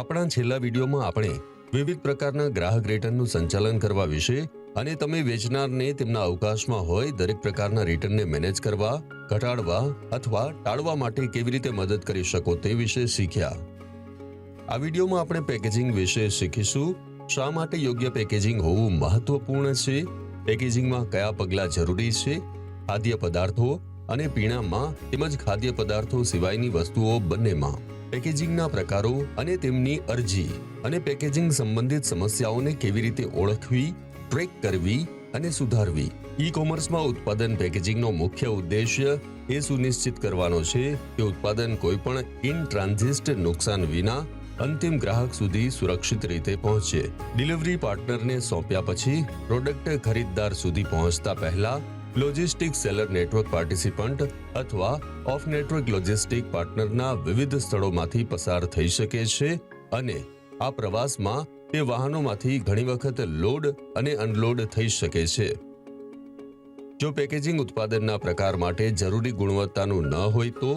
આપણા છેલ્લા વિડીયોમાં આપણે વિવિધ પ્રકારના ગ્રાહક રિટર્નનું સંચાલન કરવા વિશે અને તમે વેચનારને તેમના અવકાશમાં હોય દરેક પ્રકારના રિટર્નને મેનેજ કરવા, ઘટાડવા અથવા ટાળવા માટે કેવી રીતે મદદ કરી શકો તે વિશે શીખ્યા. આ વિડીયોમાં આપણે પેકેજિંગ વિશે શીખીશું. શા માટે યોગ્ય પેકેજિંગ હોવું મહત્વપૂર્ણ છે? પેકેજિંગમાં કયા પગલાં જરૂરી છે? ખાદ્ય પદાર્થો અને પીણામાં તેમજ ખાદ્ય પદાર્થો સિવાયની વસ્તુઓ બંનેમાં. પેકેજિંગના પ્રકારો અને તેમની અરજી અને પેકેજિંગ સંબંધિત સમસ્યાઓને કેવી રીતે ઓળખવી, ટ્રેક કરવી અને સુધારવી. ઈ કોમર્સમાં ઉત્પાદન પેકેજિંગનો મુખ્ય ઉદ્દેશ્ય એ સુનિશ્ચિત કરવાનો છે કે ઉત્પાદન કોઈપણ ઇન ટ્રાન્ઝિસ્ટ નુકસાન વિના અંતિમ ગ્રાહક સુધી સુરક્ષિત રીતે પહોંચે. ડિલિવરી પાર્ટનરને સોંપ્યા પછી પ્રોડક્ટ ખરીદદાર સુધી પહોંચતા પહેલા લોજિસ્ટિક સેલર નેટવર્ક પાર્ટિસિપન્ટ અથવા ઓફ નેટવર્ક લોજિસ્ટિક પાર્ટનરના વિવિધ સ્થળોમાંથી પસાર થઈ શકે છે અને આ પ્રવાસમાં તે વાહનોમાંથી ઘણી વખત લોડ અને અનલોડ થઈ શકે છે. જો પેકેજિંગ ઉત્પાદનના પ્રકાર માટે જરૂરી ગુણવત્તાનું ન હોય તો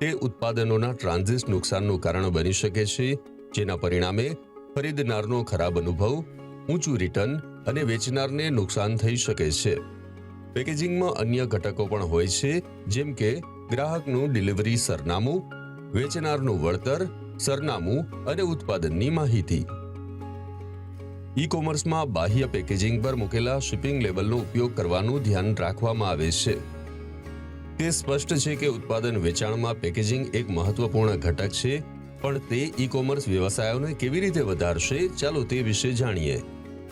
તે ઉત્પાદનોના ટ્રાન્ઝિટ નુકસાનનું કારણ બની શકે છે, જેના પરિણામે ખરીદનારનો ખરાબ અનુભવ, ઊંચું રિટર્ન અને વેચનારને નુકસાન થઈ શકે છે. પેકેજિંગમાં અન્ય ઘટકો પણ હોય છે, જેમ કે ગ્રાહકનું ડિલિવરી સરનામું, વેચનારનું વળતર, સરનામું અને ઉત્પાદનની માહિતી. ઈ કોમર્સમાં બાહ્ય પેકેજિંગ પર મૂકેલા શિપિંગ લેબલનો ઉપયોગ કરવાનું ધ્યાન રાખવામાં આવે છે. તે સ્પષ્ટ છે કે ઉત્પાદન વેચાણમાં પેકેજિંગ એક મહત્વપૂર્ણ ઘટક છે, પણ તે ઈ કોમર્સ વ્યવસાયોને કેવી રીતે વધારશે ચાલો તે વિશે જાણીએ.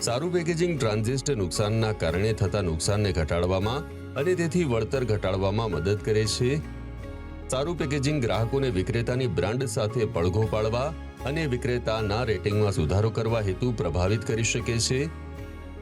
સારું પેકેજિંગ ટ્રાન્ઝિસ્ટ નુકસાનના કારણે થતા નુકસાનને ઘટાડવામાં અને તેથી વળતર ઘટાડવામાં મદદ કરે છે. સારું પેકેજિંગ ગ્રાહકોને વિક્રેતાની બ્રાન્ડ સાથે પડઘો પાડવા અને વિક્રેતાના રેટિંગમાં સુધારો કરવા હેતુ પ્રભાવિત કરી શકે છે.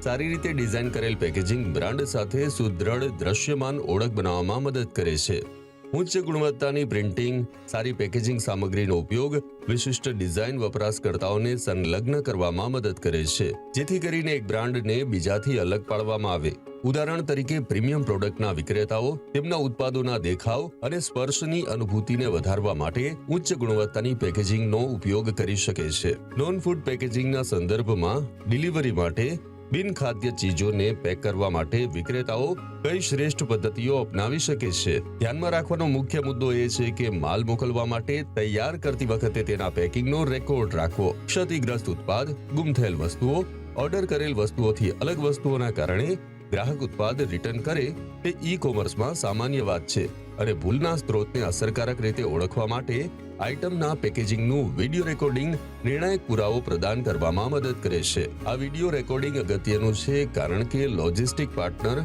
સારી રીતે ડિઝાઇન કરેલ પેકેજિંગ બ્રાન્ડ સાથે સુદૃઢ દ્રશ્યમાન ઓળખ બનાવવામાં મદદ કરે છે. ઉચ્ચ ગુણવત્તાની પ્રિન્ટિંગ, સારી પેકેજિંગ સામગ્રીનો ઉપયોગ, વિશિષ્ટ ડિઝાઇન વપરાશકર્તાઓને સંલગ્ન કરવામાં મદદ કરે છે. જેથી કરીને એક બ્રાન્ડને બીજાથી અલગ પાડવામાં આવે. ઉદાહરણ તરીકે, પ્રીમિયમ પ્રોડક્ટના વિક્રેતાઓ તેમના ઉત્પાદોના દેખાવ અને સ્પર્શની અનુભૂતિને વધારવા માટે ઉચ્ચ ગુણવત્તાની પેકેજિંગનો ઉપયોગ કરી શકે છે. નોન ફૂડ પેકેજિંગના સંદર્ભમાં ડિલિવરી માટે બિન ખાદ્ય ચીજોને પેક કરવા માટે વિક્રેતાઓ કઈ શ્રેષ્ઠ પદ્ધતિઓ અપનાવી શકે છે? ધ્યાનમાં રાખવાનો મુખ્ય મુદ્દો એ છે કે માલ મોકલવા માટે તૈયાર કરતી વખતે તેના પેકિંગનો રેકોર્ડ રાખવો. ક્ષતિગ્રસ્ત ઉત્પાદ ગુમ થયેલ વસ્તુઓ, ઓર્ડર કરેલ વસ્તુઓથી અલગ વસ્તુઓના કારણે ગ્રાહક ઉત્પાદ રિટર્ન કરે તે ઈ કોમર્સમાં સામાન્ય વાત છે અને ભૂલના સ્ત્રોતને અસરકારક રીતે ઓળખવા માટે આઇટમના પેકેજિંગનું વીડિયો રેકોર્ડિંગ નિર્ણાયક પુરાવો પ્રદાન કરવામાં મદદ કરે છે. આ વિડિયો રેકોર્ડિંગ અગત્યનું છે કારણ કે લોજિસ્ટિક પાર્ટનર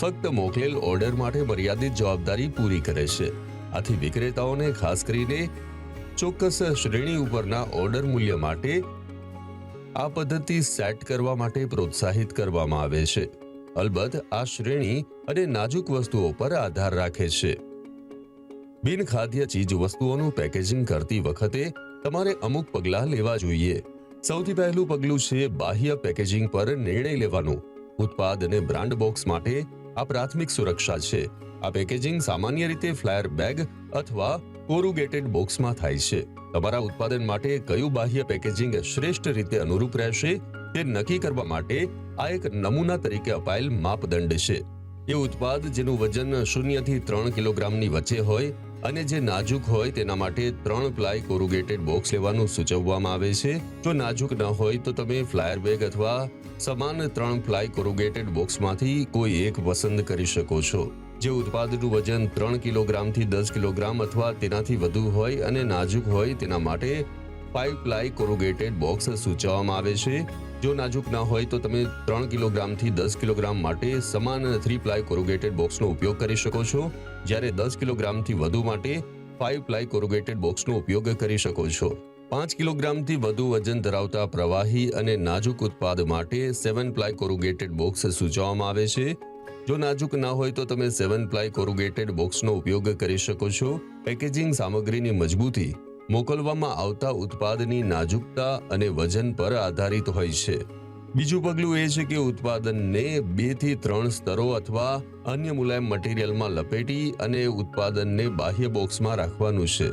ફક્ત મોકલેલ ઓર્ડર માટે મર્યાદિત જવાબદારી પૂરી કરે છે. આથી વિક્રેતાઓને ખાસ કરીને ચોક્કસ શ્રેણી ઉપરના ઓર્ડર મૂલ્ય માટે આ પદ્ધતિ સેટ કરવા માટે પ્રોત્સાહિત કરવામાં આવે છે. અલબત્ત આ શ્રેણી અને નાજુક વસ્તુઓ પર આધાર રાખે છે. બિન ખાદ્ય ચીજ વસ્તુઓનું પેકેજિંગ કરતી વખતે તમારે અમુક પગલાં લેવા જોઈએ. સૌથી પહેલું પગલું છે બાહ્ય પેકેજિંગ પર નિર્ણય લેવાનું. ઉત્પાદ અને બ્રાન્ડ બોક્સ માટે આ પ્રાથમિક સુરક્ષા છે. આ પેકેજિંગ સામાન્ય રીતે ફ્લાયર બેગ અથવા કોરુગેટેડ બોક્સમાં થાય છે. તમારા ઉત્પાદન માટે કયું બાહ્ય પેકેજિંગ શ્રેષ્ઠ રીતે અનુરૂપ રહેશે તે નક્કી કરવા માટે આ એક નમૂના તરીકે અપાયેલ માપદંડ છે. એ ઉત્પાદ જેનું વજન શૂન્યથી ત્રણ કિલોગ્રામની વચ્ચે હોય અને જે નાજુક હોય તેના માટે ત્રણ પ્લાય કોરુગેટેડ બોક્સ લેવાનું સૂચવવામાં આવે છે. જો નાજુક ન હોય તો તમે ફ્લાયર બેગ અથવા સમાન ત્રણ પ્લાય કોરુગેટેડ બોક્સમાંથી કોઈ એક પસંદ કરી શકો છો. જે ઉત્પાદનું વજન ત્રણ કિલોગ્રામથી દસ કિલોગ્રામ અથવા તેનાથી વધુ હોય અને નાજુક હોય તેના માટે ફાઇવ પ્લાય કોરુગેટેડ બોક્સ સૂચવવામાં આવે છે. જો નાજુક ના હોય તો તમે ત્રણ કિલોગ્રામથી દસ કિલોગ્રામ માટે સમાન થ્રી પ્લાય કોરુગેટેડ બોક્સનો ઉપયોગ કરી શકો છો. જ્યારે દસ કિલોગ્રામથી વધુ માટે ફાઇવ પ્લાય કોરુગેટેડ બોક્સનો ઉપયોગ કરી શકો છો. પાંચ કિલોગ્રામથી વધુ વજન ધરાવતા પ્રવાહી અને નાજુક ઉત્પાદ માટે સેવન પ્લાય કોરુગેટેડ બોક્સ સૂચવવામાં આવે છે. જો નાજુક ના હોય તો તમે સેવન પ્લાય કોરુગેટેડ બોક્સનો ઉપયોગ કરી શકો છો. પેકેજિંગ સામગ્રીની મજબૂતી મોકલવામાં આવતા ઉત્પાદની નાજુકતા અને વજન પર આધારિત હોય છે. બીજું પગલું એ છે કે ઉત્પાદનને બેથી ત્રણ સ્તરો અથવા અન્ય મુલાયમ મટીરિયલમાં લપેટી અને ઉત્પાદનને બાહ્ય બોક્સમાં રાખવાનું છે.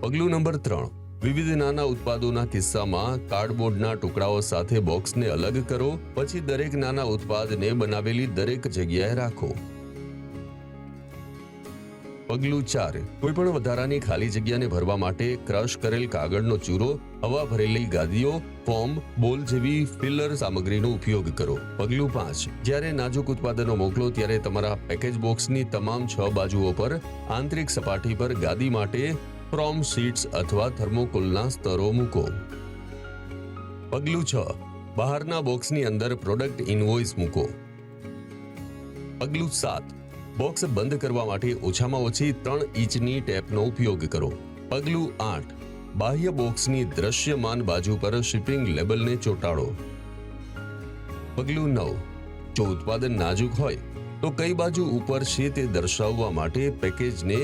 પગલું નંબર ત્રણ. વિવિધ નાના ઉત્પાદોના કિસ્સામાં કાર્ડબોર્ડના ટુકડાઓ સાથે બોક્સને અલગ કરો, પછી દરેક નાના ઉત્પાદને બનાવેલી દરેક જગ્યાએ રાખો. પગલું ચાર. કોઈ પણ વધારાની ખાલી જગ્યાને ભરવા માટે ક્રશ કરેલ કાગળનો ચૂરો, હવા ભરેલી ગાદીઓ, ફોર્મ, બોલ જેવી ફિલર સામગ્રીનો ઉપયોગ કરો. પગલું પાંચ. જ્યારે નાજુક ઉત્પાદનો મોકલો ત્યારે તમારા પેકેજ બોક્સની તમામ છ બાજુઓ પર આંતરિક સપાટી પર ગાદી માટે ફ્રોમ શીટ્સ અથવા થર્મોકોલના સ્તરો મૂકો. પગલું છ. બહારના બોક્સની અંદર પ્રોડક્ટ ઇનવોઇસ મૂકો. પગલું સાત. બોક્સ બંધ કરવા માટે ઓછામાં ઓછી ત્રણ ઇંચની ટેપનો ઉપયોગ કરો. પગલું આઠ. બાહ્ય બોક્સની દ્રશ્યમાન બાજુ પર શિપિંગ લેબલને ચોંટાડો. પગલું નવ. જો ઉત્પાદન નાજુક હોય, તો કઈ બાજુ ઉપર છે તે દર્શાવવા માટે પેકેજને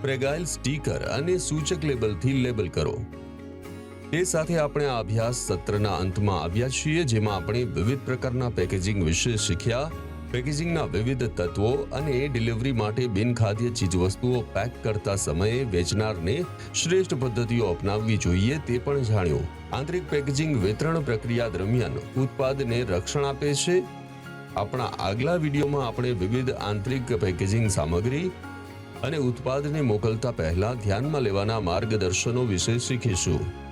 પ્રેગાઇલ સ્ટીકર અને સૂચક લેબલથી લેબલ કરો. તે સાથે આપણે આ અભ્યાસ સત્રના અંતમાં આવ્યા છીએ, જેમાં આપણે વિવિધ પ્રકારના પેકેજિંગ વિશે શીખ્યા. પેકેજિંગના વિવિધ તત્વો અને ડિલિવરી માટે બિનખાદ્ય ચીજવસ્તુઓ પેક કરતા સમયે વેચનારને શ્રેષ્ઠ પદ્ધતિઓ અપનાવવી જોઈએ તે પણ જાણ્યું. આંતરિક પેકેજિંગ વિતરણ પ્રક્રિયા દરમિયાન ઉત્પાદને રક્ષણ આપે છે. આપણા આગલા વિડીયોમાં આપણે વિવિધ આંતરિક પેકેજિંગ સામગ્રી અને ઉત્પાદને મોકલતા પહેલા ધ્યાનમાં લેવાના માર્ગદર્શનો વિશે શીખીશું.